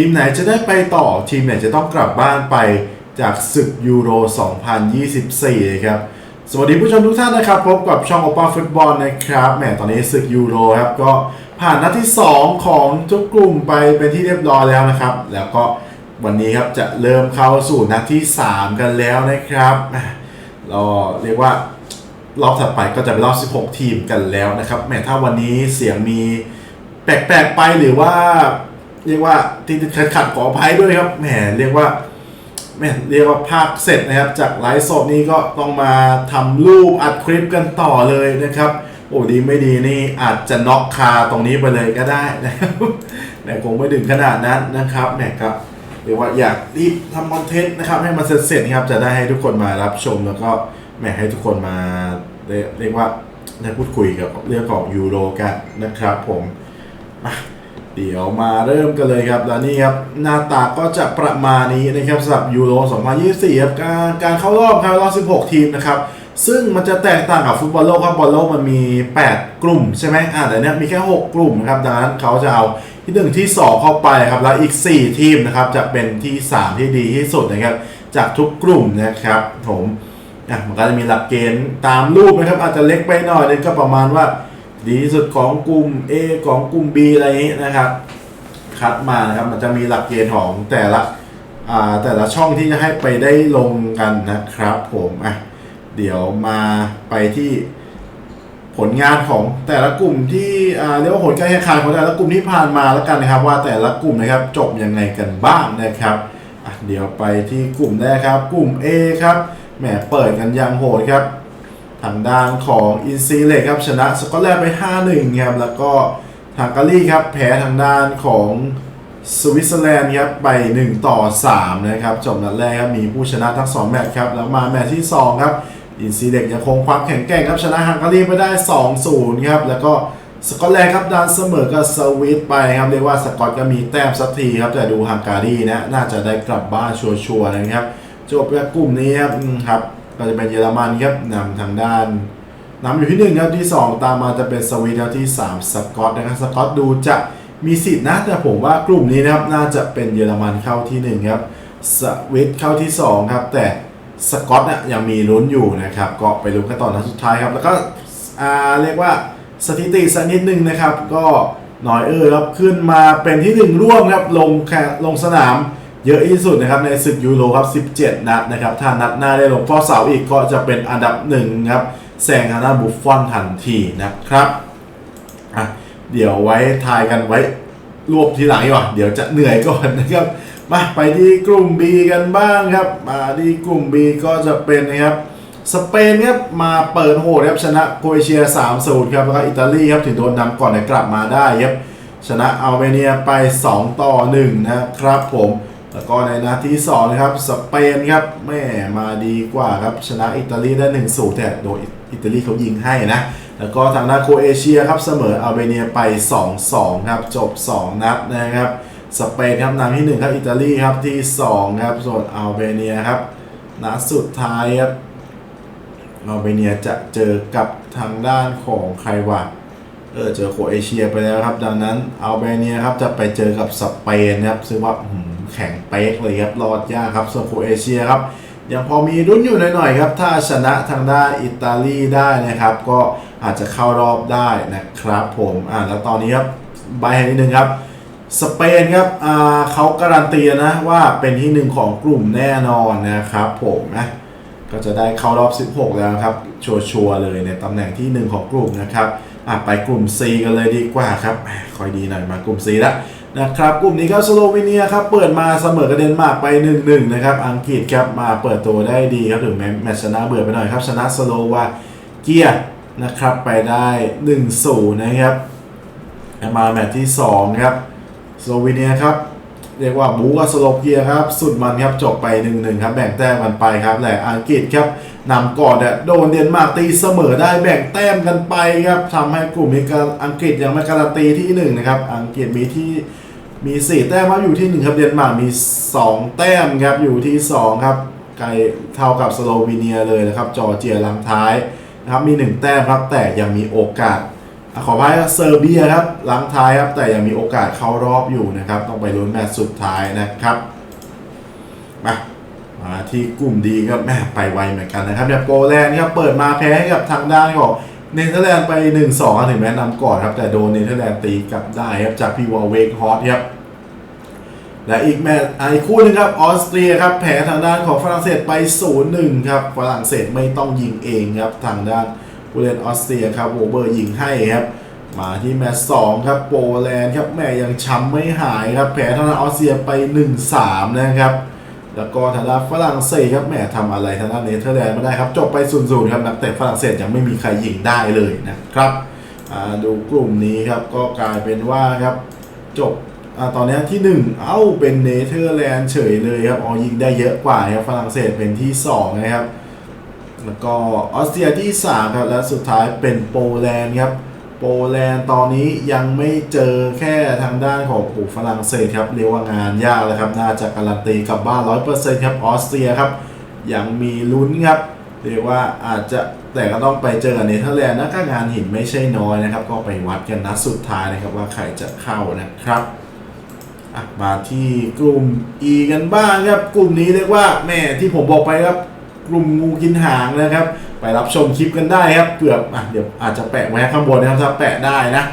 ทีมไหนจะได้ไปต่อทีมไหนจะต้องกลับบ้านไปจากศึกยูโร 2024 นะครับ สวัสดีผู้ชมทุกท่านนะครับ พบกับช่องโอปาฟุตบอลนะครับแหมตอนนี้ศึกยูโรครับก็ผ่านนัดที่ 2 ของทุกกลุ่มไปเป็นที่เรียบร้อยแล้วนะครับ แล้วก็วันนี้ครับจะเริ่มเข้าสู่นัดที่ 3 กันแล้วนะครับเราเรียกว่ารอบถัดไปก็จะเป็นรอบ 16 ทีมกันแล้วนะครับแหมถ้าวันนี้เสียงมีแปลกๆไปหรือว่า เรียกว่าที่ขัดขัดขออภัยด้วยครับแหมเรียกว่าแหมเรียกว่าภาคเสร็จนะครับ จากไลฟ์สดนี้ก็ต้องมาทำรูปอัดคลิปกันต่อเลยนะครับ โอ้ดีไม่ดีนี่อาจจะน็อกคาตรงนี้ไปเลยก็ได้นะครับแหมคงไม่ถึงขนาดนั้นนะครับแหมครับเรียกว่าอยากรีบทำคอนเทนต์นะครับ ให้มันเสร็จๆนะครับจะได้ให้ทุกคนมารับชมแล้วก็แหมให้ทุกคนมาเรียกเรียกว่าได้พูดคุยกับเรื่องของยูโรกันนะครับผมมา เดี๋ยวมาเริ่มกันเลยครับ แล้วนี่ครับ หน้าตาก็จะประมาณนี้นะครับสำหรับยูโร 2024ครับการการเข้ารอบครับรอบ 16 ทีมนะครับ ซึ่งมันจะแตกต่างกับฟุตบอลโลกครับบอลโลกมันมี 8 กลุ่มใช่ไหมอ่าแต่เนี้ยมีแค่ 6 กลุ่มนะครับดังนั้นเขาจะเอาที่ 1 ที่ 2 เข้าไปครับ แล้วอีก 4 ทีมนะครับ จะเป็นที่ 3 ที่ดีที่สุดนะครับ จากทุกกลุ่มนะครับผมอะมันก็จะมีหลักเกณฑ์ตามรูปนะครับ อาจจะเล็กไปหน่อยนึงก็ประมาณว่า ดีที่สุดของกลุ่ม A ของกลุ่ม B อะไรอย่างนี้นะครับ คัดมานะครับมันจะมีหลักเกณฑ์ของแต่ละอ่าแต่ละช่องที่จะให้ไปได้ลงกันนะครับ ผมอะเดี๋ยวมาไปที่ผลงานของแต่ละกลุ่มที่อ่าเรียกว่าผลการแข่งขันของแต่ละกลุ่มที่ผ่านมาแล้วกันนะครับ ว่าแต่ละกลุ่มนะครับจบยังไงกันบ้างนะครับอะเดี๋ยวไปที่กลุ่มแรกครับ กลุ่ม A ครับแหมเปิดกันยังโหดครับ ทางด้านของอินซีเล็กครับชนะสกอตแลนด์ไป 5-1ครับแล้วก็ทางกาลีครับแพ้ทางด้านของสวิตเซอร์แลนด์ครับไป1ต่อ3นะครับจบนัดแรกครับมีผู้ชนะทั้ง 2 แมตช์ครับแล้วมาแมตช์ที่ 2 ครับ อินซีเล็กยังคงความแข็งแกร่งครับชนะฮังการีไปได้ 2-0ครับแล้วก็สกอตแลนด์ครับดันเสมอกับสวิตไปครับเรียกว่าสกอตก็มีแต้มสักทีครับแต่ดูฮังการีนะน่าจะได้กลับบ้านชัวร์ๆนะครับจบจากกลุ่มนี้ครับครับ ก็จะเป็นเยอรมันครับนำทางด้านนำอยู่ที่ 1 ครับที่ 2 ตามมาจะเป็นสวีเดนที่ 3 สกอตนะครับสกอตดูจะมีสิทธินะ แต่ผมว่ากลุ่มนี้นะครับน่าจะเป็นเยอรมันเข้าที่ 1 ครับสวิตเข้าที่ 2 ครับ แต่สกอตเนี่ยยังมีลุ้นอยู่นะครับ ก็ไปลุ้นกันต่อนัดสุดท้ายครับ แล้วก็เรียกว่าสถิติสักนิดนึงนะครับ ก็น้อยเออครับขึ้นมาเป็นที่ 1 ร่วมครับลงแข่งลงสนาม เยอะที่สุดนะครับในศึกยูโรครับ 17 นัดนะครับ ถ้านัดหน้าได้ลงข้อเสาอีกก็จะเป็นอันดับหนึ่งครับแซงทางด้านบุฟฟอนทันทีนะครับอะเดี๋ยวไว้ทายกันไว้รวบทีหลังดีกว่า เดี๋ยวจะเหนื่อยก่อนนะครับ มาไปที่กลุ่ม B กันบ้างครับ มาที่กลุ่ม B ก็จะเป็นนะครับสเปนครับมาเปิดโหดครับชนะโครเอเชีย3-0ครับแล้วก็อิตาลีครับถึงโดนนำก่อนแต่กลับมาได้ครับชนะอัลเบเนียไป 2 ต่อ1นะครับผม แล้วก็ในนัดที่2นะครับสเปนครับแม่มาดีกว่าครับชนะอิตาลีได้1 0แต่โดยอิตาลีเขายิงให้นะ แล้วก็ทางด้านโคเอเชียครับเสมออัลเบเนียไป 2-2 ครับ จบ 2 นัดนะครับสเปนครับนำที่ 1 ครับอิตาลีครับที่ 2 ครับส่วนอัลเบเนียครับนัดสุดท้ายครับอัลเบเนียจะเจอกับทางด้านของใครวะเออเจอโคเอเชียไปแล้วครับ ดังนั้นอัลเบเนียครับจะไปเจอกับสเปนครับซึ่งว่า แข็งเป๊กเลยครับรอดยากครับส่วนโคเอเชียครับยังพอมีรุ่นอยู่หน่อยๆครับ ถ้าชนะทางด้านอิตาลีได้นะครับ ก็อาจจะเข้ารอบได้นะครับผมอ่าแล้วตอนนี้ครับใบให้นิดนึงครับสเปนครับอ่าเขาการันตีนะว่าเป็นที่หนึ่งของกลุ่มแน่นอนนะครับผมนะก็จะได้เข้ารอบ 16 แล้วครับ ชัวร์เลยในตำแหน่งที่ 1 ของกลุ่มนะครับอะไปกลุ่ม C กันเลยดีกว่าครับแหมคอยดีหน่อยมากลุ่ม C แล้ว นะครับกลุ่มนี้ครับสโลวีเนียครับเปิดมาเสมอกับเดนมาร์กไป 1-1 นะครับ อังกฤษครับมาเปิดตัวได้ดีครับถึงแม้แมตช์ชนะเบื่อไปหน่อยครับ ชนะสโลวาเกียนะครับไปได้ 1-0 นะครับ มาแมตช์ที่ 2 ครับสโลวีเนียครับเรียกว่าบูกับสโลเกียครับ สุดมันครับจบไป 1-1 ครับ แบ่งแต้มกันไปครับแหละอังกฤษครับนำก่อนเนี่ยโดนเดนมาร์กตีเสมอได้แบ่งแต้มกันไปครับทำให้กลุ่มนี้กอังกฤษยังไม่การันตีที่ 1 นะครับ อังกฤษมีที่ มี 4 แต้มครับอยู่ที่ 1 ครับเดนมาร์กมี 2 แต้มครับอยู่ที่ 2 ครับไกลเท่ากับสโลวีเนียเลยนะครับจอร์เจียลังท้ายนะครับมี 1 แต้มครับแต่ยังมีโอกาสอะขอพายเซอร์เบียครับลังท้ายครับแต่ยังมีโอกาสเข้ารอบอยู่นะครับต้องไปลุ้นแมตช์สุดท้ายนะครับมามาที่กลุ่มดีครับแม่ไปไวเหมือนกันนะครับเนี่ยโปแลนด์ครับเปิดมาแพ้ให้กับทางด้านของ เนเธอร์แลนด์ไป 1-2 ถึงแม้นำก่อนครับ แต่โดนเนเธอร์แลนด์ตีกลับได้ครับ จากพีวอลเวกฮอตครับ และอีกแมตช์อะอีกคู่หนึงครับ ออสเตรียครับ แพ้ทางด้านของฝรั่งเศสไป 0-1 ครับ ฝรั่งเศสไม่ต้องยิงเองครับ ทางด้านผู้เล่นออสเตรียครับโวเบอร์ยิงให้ครับ มาที่แมตช์2ครับโปแลนด์ครับแม่ยังช้ำไม่หายครับ แพ้ทางด้านออสเตรียไป 1-3 นะครับ แล้วก็ทางด้านฝรั่งเศสครับแหมทำอะไรทางด้านเนเธอร์แลนด์ไม่ได้ครับจบไป0ูนย์ครับนักเตะฝรั่งเศสยังไม่มีใครยิงได้เลยนะครับดูกลุ่มนี้ครับก็กลายเป็นว่าครับจบอตอนนี้ที่ 1 เอ้าเป็นเนเธอร์แลนด์เฉยเลยครับอ๋อยิงได้เยอะกว่าครับฝรั่งเศสเป็นที่ 2 นะครับ แล้วก็ออสเตรียที่3ครับและสุดท้ายเป็นโปแลนด์ครับ โปแลนด์ตอนนี้ยังไม่เจอแค่ทางด้านของโอ้ฝรั่งเศสครับเรียกว่างานยากแล้วครับ น่าจะการันตีกลับบ้าน100%ครับออสเตรียครับ ยังมีลุ้นครับ เรียกว่าอาจจะแต่ก็ต้องไปเจอกับเนเธอร์แลนด์นะก็งานหินไม่ใช่น้อยนะครับ ก็ไปวัดกันนัดสุดท้ายนะครับว่าใครจะเข้านะครับอะมาที่กลุ่ม E กันบ้างครับ กลุ่มนี้เรียกว่าแม่ที่ผมบอกไปครับ กลุ่มงูกินหางนะครับ ไปรับชมคลิปกันได้ครับเกือบอะเดี๋ยวอาจจะแปะไว้ข้างบนนะครับถ้าแปะได้นะ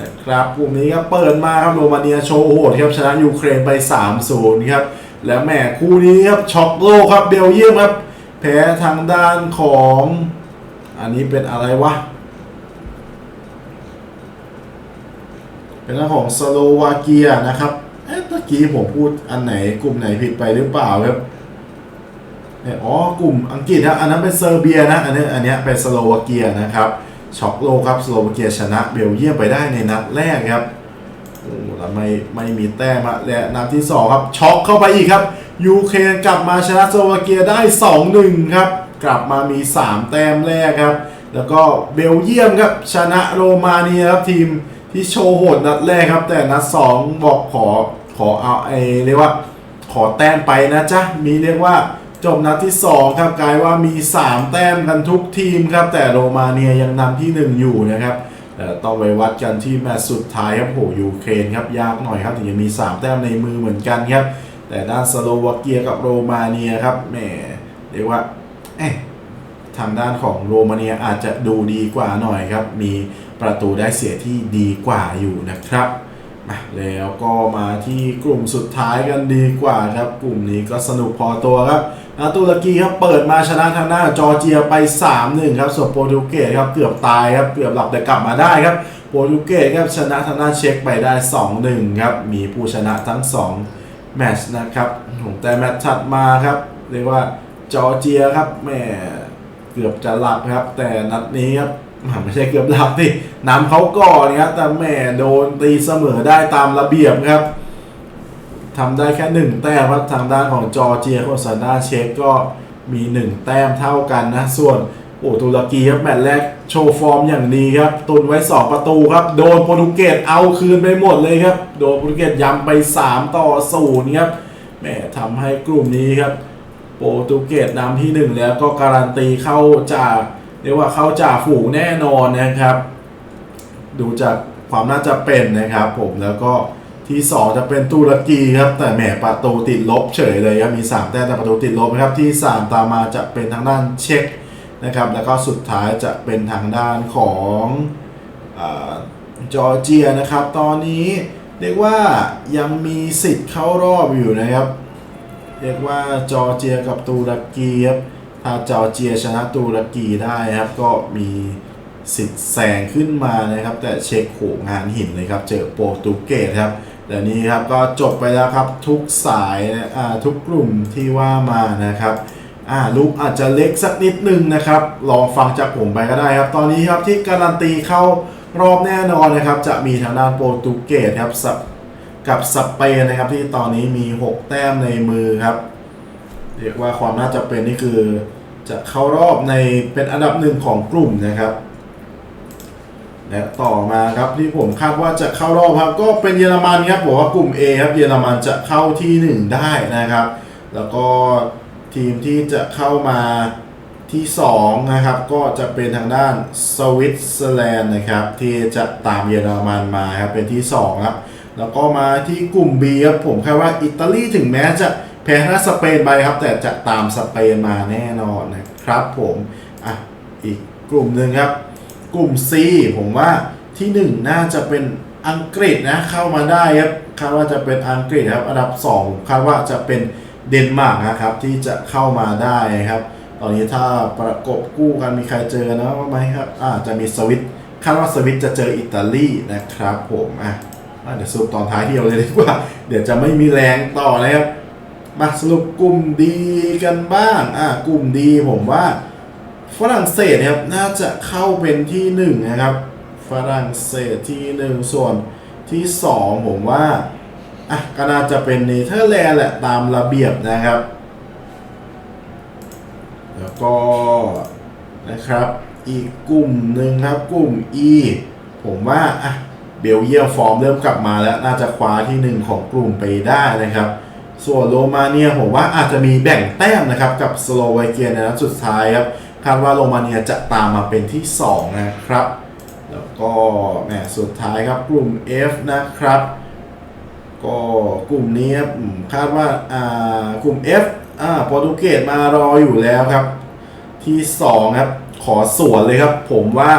นะครับกลุ่มนี้ครับเปิดมาครับโรมาเนียโชว์โหดครับชนะยูเครนไป 3-0 ครับ แล้วแหม่คู่นี้ครับช็อกโลกครับเบลเยียมครับ แพ้ทางด้านของ อันนี้เป็นอะไรวะ เป็นเรื่องของสโลวาเกียนะครับ เอ๊ะเมื่อกี้ผมพูดอันไหนกลุ่มไหนผิดไปหรือเปล่าครับ อ๋อกลุ่มอังกฤษนะอันนั้นเป็นเซอร์เบียนะ อันนี้อันนี้เป็นสโลวาเกียนะครับช็อกโลครับสโลวาเกียชนะเบลเยียมไปได้ในนัดแรกครับโอ้แล้วไม่ไม่มีแต้มอะและนัดที่สองครับช็อกเข้าไปอีกครับยูเครนกลับมาชนะสโลวาเกียได้ 2-1 ครับ กลับมามี 3 แต้มแรกครับ แล้วก็เบลเยียมครับชนะโรมาเนียครับทีมที่โชว์โหดนัดแรกครับ แต่นัดสองบอกขอขอเอาไอเรียกว่าขอแต้มไปนะจ๊ะมีเรียกว่า จบนัดที่ 2 ครับกลายว่ามี 3 แต้มกันทุกทีมครับ แต่โรมาเนียยังนำที่ 1 อยู่นะครับแต่ต้องไปวัดกันที่แมตช์สุดท้ายครับโหยูเครนครับยากหน่อยครับถึงจะมี 3 แต้มในมือเหมือนกันครับ แต่ด้านสโลวาเกียกับโรมาเนียครับแหมเรียกว่าเอ๊ะทางด้านของโรมาเนียอาจจะดูดีกว่าหน่อยครับ มีประตูได้เสียที่ดีกว่าอยู่นะครับ แล้วก็มาที่กลุ่มสุดท้ายกันดีกว่าครับ กลุ่มนี้ก็สนุกพอตัวครับอาตุรกีครับเปิดมาชนะทางหน้าจอร์เจียไป 3-1 ครับส่วนโปรตุเกสครับเกือบตายครับเกือบหลับแต่กลับมาได้ครับโปรตุเกสครับชนะทางหน้าเช็คไปได้ 2-1 ครับ มีผู้ชนะทั้ง 2 แมตช์นะครับผมแต่แมตช์ถัดมาครับเรียกว่าจอร์เจียครับแม่เกือบจะหลับครับ แต่นัดนี้ครับ ไม่ใช่เกือบหลับที่นำเขาก่อนครับแต่แม่โดนตีเสมอได้ตามระเบียบครับทำได้แค่หนึ่งแต้มครับทางด้านของจอร์เจียโคซาด้าเช็คก็มีหนึ่งแต้มเท่ากันนะ ส่วนโอ้ตุรกีครับแมตช์แรกโชว์ฟอร์มอย่างดีครับ ตุนไว้2ประตูครับ โดนโปรตุเกสเอาคืนไปหมดเลยครับ โดนโปรตุเกสย้ำไป 3 ต่อ0ครับแหมทำให้กลุ่มนี้ครับ โปรตุเกสนำที่หนึ่งแล้วก็การันตีเข้าจาก รียกว่าเข้าจ่าฝูงแน่นอนนะครับ ดูจากความน่าจะเป็นนะครับผมแล้วก็ที่ 2 จะเป็นตุรกีครับ แต่แหมประตูติดลบเฉยเลยครับมี 3 แต้มแต่ประตูติดลบนะครับที่ 3 ตามมาจะเป็นทางด้านเช็กนะครับแล้วก็สุดท้ายจะเป็นทางด้านของอจอร์เจียนะครับ ตอนนี้เรียกว่ายังมีสิทธิ์เข้ารอบอยู่นะครับ เรียกว่าจอร์เจียกับตุรกีครับ ถ้าจอร์เจียชนะตุรกีได้ครับ ก็มีสิทธิ์แซงขึ้นมานะครับ แต่เช็คโหงานหินเลยครับ เจอโปรตุเกสครับเดี๋ยวนี้ครับก็จบไปแล้วครับทุกสายนะอ่าทุกกลุ่มที่ว่ามานะครับอ่าลูกอาจจะเล็กสักนิดนึงนะครับ ลองฟังจากผมไปก็ได้ครับ ตอนนี้ครับที่การันตีเข้ารอบแน่นอนนะครับ จะมีทางด้านโปรตุเกสครับสับกับสเปนนะครับที่ตอนนี้มี 6 แต้มในมือครับ เรียกว่าความน่าจะเป็นนี่คือ จะเข้ารอบในเป็นอันดับหนึ่งของกลุ่มนะครับ และต่อมาครับที่ผมคาดว่าจะเข้ารอบครับ ก็เป็นเยอรมันครับบอกว่ากลุ่ม A ครับเยอรมันจะเข้าที่ 1 ได้นะครับ แล้วก็ทีมที่จะเข้ามาที่2นะครับก็จะเป็นทางด้านสวิตเซอร์แลนด์นะครับที่จะตามเยอรมันมาครับเป็นที่2ครับแล้วก็มาที่กลุ่ม B ครับผมคาดว่าอิตาลีถึงแม้จะ พ้ทางสเปนไปครับ แต่จะตามสเปนมาแน่นอนนะครับผมอะอีกกลุ่มหนึ่งครับ กลุ่ม C ผมว่าที่ 1 น่าจะเป็นอังกฤษนะเข้ามาได้ครับคาดว่าจะเป็นอังกฤษครับอันดับ2คาดว่าจะเป็นเดนมาร์กนะครับที่จะเข้ามาได้ครับ ตอนนี้ถ้าประกบกู้กันมีใครเจอนะว่าไหมครับอ่าจะมีสวิตคาดว่าสวิตจะเจออิตาลีนะครับผมอะอะเดี๋ยวสรุปตอนท้ายเดียวเลยดีกว่า เดี๋ยวจะไม่มีแรงต่อนะครับ มาสรุปกลุ่มดีกันบ้าง อ่ากลุ่มดีผมว่า ฝรั่งเศสนะครับน่าจะเข้าเป็นที่หนึ่งนะครับ ฝรั่งเศสที่หนึ่งส่วนที่สองผมว่าอะก็น่าจะเป็นเนเธอร์แลนด์แหละตามระเบียบนะครับ แล้วก็นะครับ อีกกลุ่มหนึ่งครับกลุ่ม E ผมว่าอะเบลเยียมฟอร์มเริ่มกลับมาแล้วน่าจะคว้าที่หนึ่งของกลุ่มไปได้นะครับ ส่วนโรมาเนียผมว่าอาจจะมีแบ่งแต้มนะครับกับสโลวาเกียในนัดสุดท้ายครับคาดว่าโรมาเนียจะตามมาเป็นที่ 2 นะครับ แล้วก็แหมสุดท้ายครับกลุ่ม F นะครับ ก็กลุ่มนี้ครับคาดว่าอ่ากลุ่ม F อ่าโปรตุเกสมารออยู่แล้วครับ ที่ 2 ครับ ขอสวนเลยครับ ผมว่า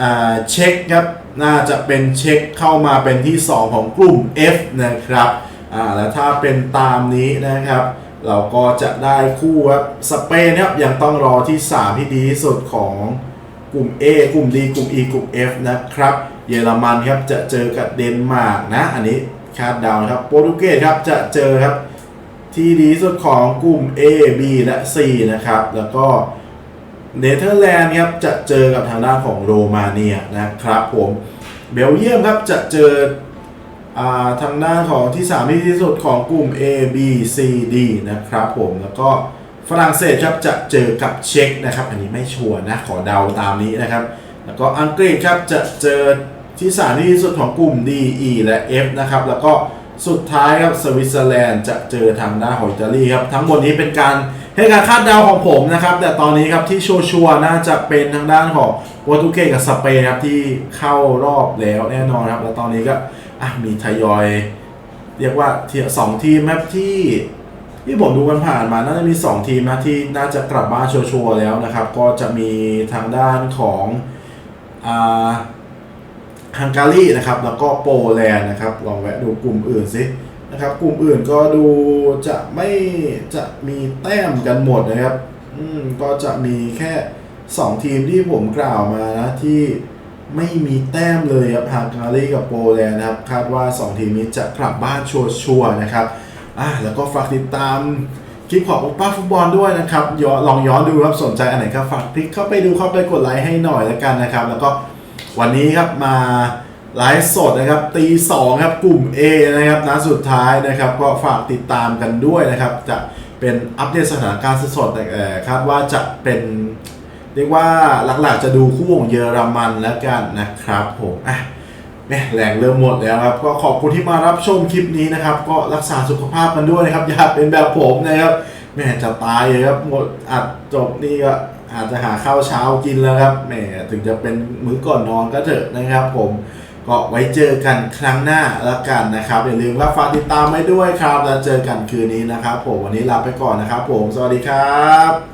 อ่าเช็คครับ น่าจะเป็นเช็คเข้ามาเป็นที่ 2 ของกลุ่ม F นะครับ อ่าแล้วถ้าเป็นตามนี้นะครับ เราก็จะได้คู่ครับสเปนครับยังต้องรอที่ 3 ที่ดีที่สุดของกลุ่ม A กลุ่ม D กลุ่ม E กลุ่ม F นะครับ เยอรมันครับจะเจอกับเดนมาร์กนะ อันนี้คาดเดานะครับโปรตุเกสครับจะเจอครับที่ดีสุดของกลุ่ม A B และ C นะครับ แล้วก็เนเธอร์แลนด์ครับจะเจอกับทางด้านของโรมาเนียนะครับผมเบลเยียมครับจะเจอ ทางด้านของที่3ที่ที่สุดของกลุ่ม A B C D นะครับผมแล้วก็ฝรั่งเศสครับจะเจอกับเช็กนะครับ อันนี้ไม่ชัวร์นะขอเดาตามนี้นะครับ แล้วก็อังกฤษครับจะเจอที่สามที่ที่สุดของกลุ่ม D E และ F นะครับแล้วก็สุดท้ายครับสวิตเซอร์แลนด์จะเจอทางด้านของอิตาลีครับทั้งหมดนี้เป็นการให้การคาดเดาของผมนะครับ แต่ตอนนี้ครับที่ชัวร์น่าจะเป็นทางด้านของโปรตุเกสกับสเปนครับที่เข้ารอบแล้วแน่นอนครับ แล้วตอนนี้ก็ อะมีทยอย เรียกว่าเทียสองทีมครับที่ ที่ผมดูกันผ่านมาน่าจะมี 2 ทีมนะที่น่าจะกลับบ้านชัวร์ๆแล้วนะครับ ก็จะมีทางด้านของอ่าฮังการีนะครับ แล้วก็โปแลนด์นะครับ ลองแวะดูกลุ่มอื่นสินะครับ กลุ่มอื่นก็ดูจะไม่จะมีแต้มกันหมดนะครับ อืมก็จะมีแค่ 2 ทีมที่ผมกล่าวมานะที่ ไม่มีแต้มเลยครับฮังการีกับโปแลนด์นะครับ คาดว่า 2 ทีมนี้จะกลับบ้านชัวร์ๆนะครับอะแล้วก็ฝากติดตามคลิปของโอป้าฟุตบอลด้วยนะครับย้อนลองย้อนดูครับสนใจอันไหนครับฝากคลิกเข้าไปดูเข้าไปกดไลค์ให้หน่อยแล้วกันนะครับ แล้วก็วันนี้ครับมาไลฟ์สดนะครับตีสองครับกลุ่ม A นะครับนัดสุดท้ายนะครับ ก็ฝากติดตามกันด้วยนะครับ จะเป็นอัปเดตสถานการณ์สดแต่เอ่อคาดว่าจะเป็น เรียกว่าหลักๆจะดูคู่ของเยอรมันแล้วกันนะครับผมอะแม่แรงเริ่มหมดแล้วครับ ก็ขอบคุณที่มารับชมคลิปนี้นะครับ ก็รักษาสุขภาพกันด้วยนะครับ อย่าเป็นแบบผมนะครับแม่จะตายเลยครับหมดอัดจบนี่ก็อาจจะหาข้าวเช้ากินแล้วครับแหมถึงจะเป็นมื้อก่อนนอนก็เถอะนะครับ ผมก็ไว้เจอกันครั้งหน้าแล้วกันนะครับ อย่าลืมว่าฝากติดตามไว้ด้วยครับ แล้วเจอกันคืนนี้นะครับ ผมวันนี้ลาไปก่อนนะครับ ผมสวัสดีครับ